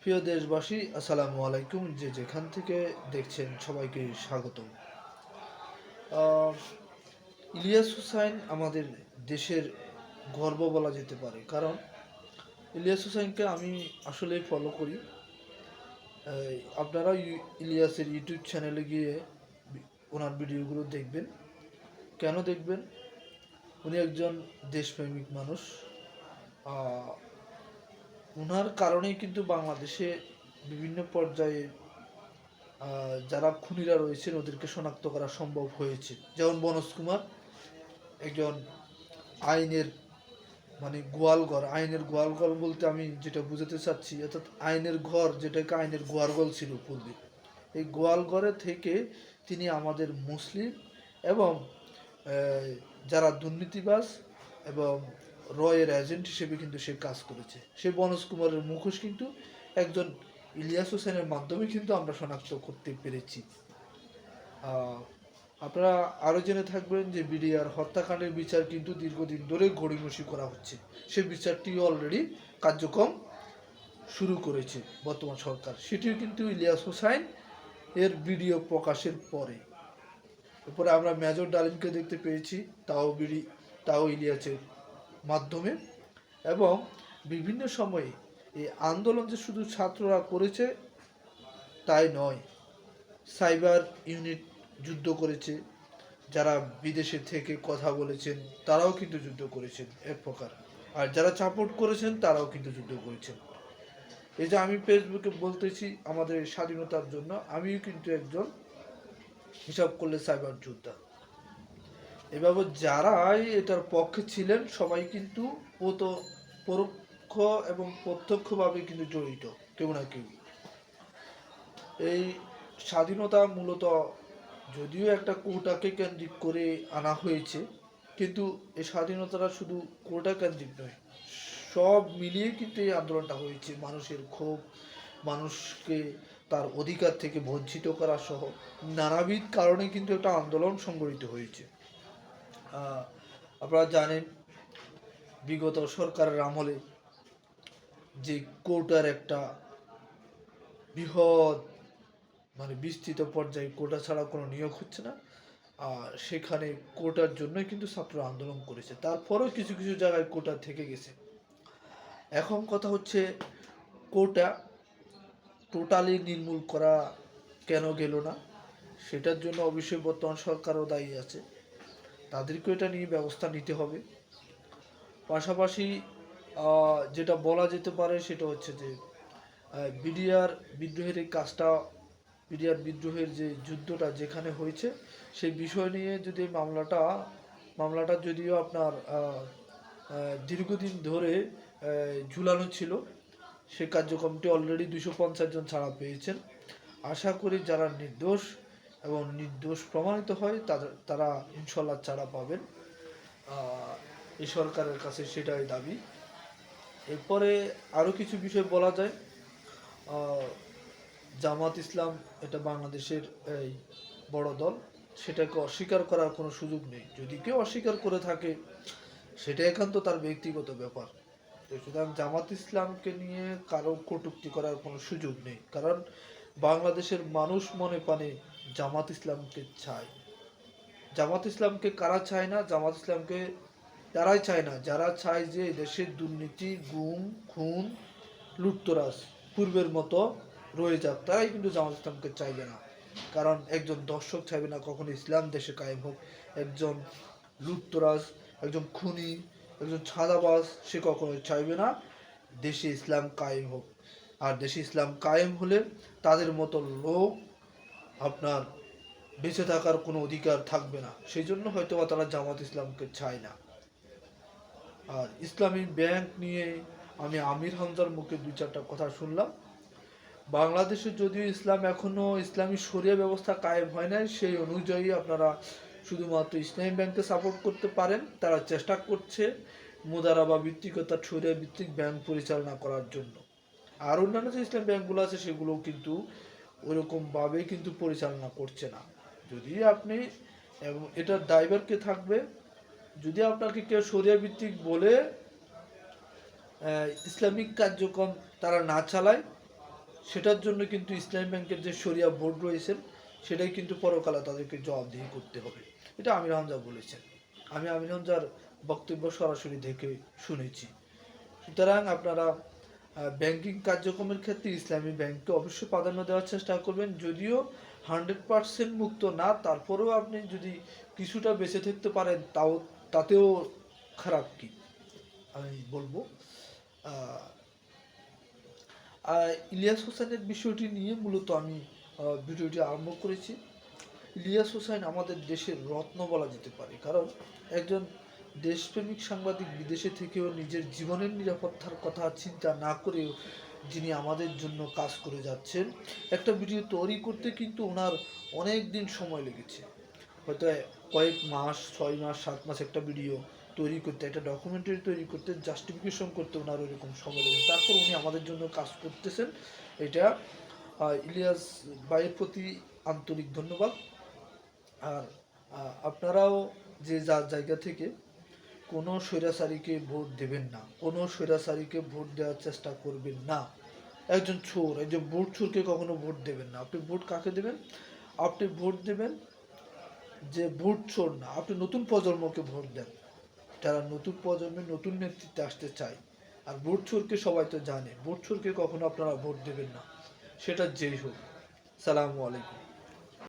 প্রিয় দেশবাসী আসসালামু আলাইকুম। যে যেখান থেকে দেখছেন সবাইকে স্বাগতম। আহ, ইলিয়াস হুসাইন আমাদের দেশের গর্ব বলা যেতে পারে। কারণ ইলিয়াস হুসাইনকে আমি আসলে ফলো করি। আপনারা ইলিয়াসের ইউটিউব চ্যানেলে গিয়ে ওনার ভিডিওগুলো দেখবেন। কেন দেখবেন? উনি একজন দেশপ্রেমিক মানুষ। ওনার কারণেই কিন্তু বাংলাদেশে বিভিন্ন পর্যায়ে যারা খুনিরা রয়েছেন ওদেরকে শনাক্ত করা সম্ভব হয়েছে। যেমন বনজ কুমার একজন আইনের মানে গোয়ালঘর, আইনের গোয়ালঘর বলতে আমি যেটা বুঝাতে চাচ্ছি, অর্থাৎ আইনের ঘর যেটাকে আইনের গোয়ালঘর ছিল পূর্বে। এই গোয়ালঘরে থেকে তিনি আমাদের মুসলিম এবং যারা দুর্নীতিবাজ এবং রয়ের এজেন্ট হিসেবে কিন্তু সে কাজ করেছে। সে বনজ কুমারের মুখোশ কিন্তু একজন ইলিয়াস হোসেনের মাধ্যমে কিন্তু আমরা শনাক্ত করতে পেরেছি। আপনারা আরও জেনে থাকবেন যে বিডিআর হত্যাকাণ্ডের বিচার কিন্তু দীর্ঘদিন ধরে গড়িমসি করা হচ্ছে। সে বিচারটি অলরেডি কার্যক্রম শুরু করেছে বর্তমান সরকার। সেটিও কিন্তু ইলিয়াস হোসাইন এর ভিডিও প্রকাশের পরে। এরপরে আমরা মেজর ডালিমকে দেখতে পেয়েছি, তাও বিডি, তাও ইলিয়াসের মাধ্যমে এবং বিভিন্ন সময়ে এই আন্দোলন যে শুধু ছাত্ররা করেছে তাই নয়, সাইবার ইউনিট যুদ্ধ করেছে, যারা বিদেশে থেকে কথা বলেছেন তারাও কিন্তু যুদ্ধ করেছেন এক প্রকার। আর যারা সাপোর্ট করেছেন তারাও কিন্তু যুদ্ধ করেছেন। এই যে আমি ফেসবুকে বলতেছি আমাদের স্বাধীনতার জন্য, আমিও কিন্তু একজন হিসাব করলে সাইবার যোদ্ধা। এভাবে যারাই এটার পক্ষে ছিলেন, সবাই কিন্তু পরোক্ষ এবং প্রত্যক্ষভাবে কিন্তু জড়িত, কেউ না কেউ। এই স্বাধীনতা মূলত যদিও একটা কোটাকে কেন্দ্রিক করে আনা হয়েছে, কিন্তু এই স্বাধীনতাটা শুধু কোটা কেন্দ্রিক নয়, সব মিলিয়ে কিন্তু এই আন্দোলনটা হয়েছে। মানুষের ক্ষোভ, মানুষকে তার অধিকার থেকে বঞ্চিত করা সহ নানাবিধ কারণে কিন্তু একটা আন্দোলন সংগঠিত হয়েছে। আপনারা জানেন, বিগত সরকারের আমলে যে কোটার একটা বৃহৎ মানে বিস্তৃত পর্যায়ে কোটা ছাড়া কোনো নিয়োগ হচ্ছে না, আর সেখানে কোটার জন্যই কিন্তু ছাত্র আন্দোলন করেছে। তারপরেও কিছু কিছু জায়গায় কোটা থেকে গেছে। এখন কথা হচ্ছে, কোটা টোটালি নির্মূল করা কেন গেল না, সেটার জন্য অবশ্যই বর্তমান সরকারও দায়ী আছে। তাদেরকে এটা নিয়ে ব্যবস্থা নিতে হবে। পাশাপাশি যেটা বলা যেতে পারে সেটা হচ্ছে যে বিডিআর বিদ্রোহের এই কাজটা, বিডিআর বিদ্রোহের যে যুদ্ধটা যেখানে হয়েছে, সেই বিষয় নিয়ে যদি মামলাটা মামলাটা যদিও আপনার দীর্ঘদিন ধরে ঝুলানো ছিল, সে কার্যক্রমটি অলরেডি দুশো পঞ্চাশ জন ছাড়া পেয়েছেন। আশা করি যারা নির্দোষ এবং নির্দোষ প্রমাণিত হয়, তাদের, তারা ইনশাল্লাহ ছাড়া পাবেন। এই সরকারের কাছে সেটাই দাবি। এরপরে আরও কিছু বিষয় বলা যায়। জামাত ইসলাম এটা বাংলাদেশের এই বড় দল, সেটাকে অস্বীকার করার কোনো সুযোগ নেই। যদি কেউ অস্বীকার করে থাকে, সেটা একান্ত তার ব্যক্তিগত ব্যাপার। সুতরাং জামাত ইসলামকে নিয়ে কারও কটূক্তি করার কোনো সুযোগ নেই। কারণ বাংলাদেশের মানুষ মনে প্রাণে জামাত ইসলামকে চায়। জামাত ইসলামকে কারা চায় না? জামাত ইসলামকে তারাই চায় না। যারা চায় যে দেশের দুর্নীতি, গুম, খুন, লুটতরাজ পূর্বের মতো রয়ে যাক, তারাই কিন্তু জামাত ইসলামকে চাইবে না। কারণ একজন দর্শক চাইবে না কখনো ইসলাম দেশে কায়েম হোক। একজন লুটতরাজ, একজন খুনি, একজন ছাদাবাজ সে কখনো চাইবে না দেশে ইসলাম কায়েম হোক। আর দেশে ইসলাম কায়েম হলে তাদের মতো লোক আপনার বেঁচে থাকার কোনো অধিকার থাকবে না। সেই জন্য হয়তো বা তারা জামাত ইসলামকে চায় না। আর ইসলামী ব্যাংক নিয়ে আমি আমির হামজার মুখে দুই চারটা কথা শুনলাম। বাংলাদেশে যদিও ইসলাম এখনও ইসলামী শরিয়া ব্যবস্থা কায়েম হয় নাই, সেই অনুযায়ী আপনারা শুধুমাত্র ইসলামী ব্যাংককে সাপোর্ট করতে পারেন। তারা চেষ্টা করছে মুদারাবা ভিত্তিকতা, শরিয়া ভিত্তিক ব্যাংক পরিচালনা করার জন্য। আর অন্যান্য যে ইসলাম ব্যাংকগুলো আছে, সেগুলোও কিন্তু ওরকমভাবে কিন্তু পরিচালনা করছে না। যদি আপনি এবং এটার ড্রাইভার কে থাকবে, যদি আপনাকে কেউ শরিয়া ভিত্তিক বলে ইসলামিক কার্যক্রম তারা না চালায়, সেটার জন্য কিন্তু ইসলামী ব্যাংকের যে শরিয়া বোর্ড রয়েছেন সেটাই কিন্তু পরকালে তাদেরকে জবাবদিহি করতে হবে। এটা আমির হামজা বলেছেন। আমি আমির হামজার বক্তব্য সরাসরি দেখে শুনেছি। সুতরাং আপনারা ব্যাংকিং কার্যক্রমের ক্ষেত্রে ইসলামী ব্যাংককে অবশ্যই প্রাধান্য দেওয়ার চেষ্টা করবেন। যদিও হান্ড্রেড পার্সেন্ট মুক্ত না, তারপরেও আপনি যদি কিছুটা বেঁচে থাকতে পারেন, তাও, তাতেও খারাপ কি? আমি বলব ইলিয়াস হোসেনের বিষয়টি নিয়ে মূলত আমি ভিডিওটি আরম্ভ করেছি। ইলিয়াস হোসেন আমাদের দেশের রত্ন বলা যেতে পারে, কারণ একজন দেশপ্রেমিক সাংবাদিক বিদেশে থেকেও নিজের জীবনের নিরাপত্তার কথা চিন্তা না করেও যিনি আমাদের জন্য কাজ করে যাচ্ছেন, একটা ভিডিও তৈরি করতে কিন্তু ওনার অনেক দিন সময় লেগেছে। হয়তো কয়েক মাস, ছয় মাস, সাত মাস একটা ভিডিও তৈরি করতে, একটা ডকুমেন্টারি তৈরি করতে জাস্টিফিকেশন করতে ওনার ওইরকম সময় লেগেছে। তারপর উনি আমাদের জন্য কাজ করতেছেন। এটা ইলিয়াস ভাইয়ের প্রতি আন্তরিক ধন্যবাদ। আর আপনারাও যে যার জায়গা থেকে কোনো স্বৈরাচারীকে ভোট দেবেন না, কোনো স্বৈরাচারীকে ভোট দেওয়ার চেষ্টা করবেন না। একজন চোর, একজন ভোট চোরকে কখনো ভোট দেবেন না। আপনি ভোট কাকে দেবেন? আপনি ভোট দেবেন যে ভোট চোর না, আপনি নতুন প্রজন্মকে ভোট দেন। যারা নতুন প্রজন্মের নতুন নেতৃত্বে আসতে চায়, আর ভোট চোরকে সবাই তো জানে ভোট চোরকে কখনো আপনারা ভোট দেবেন না। সেটা যেই হোক। সালামু আলাইকুম।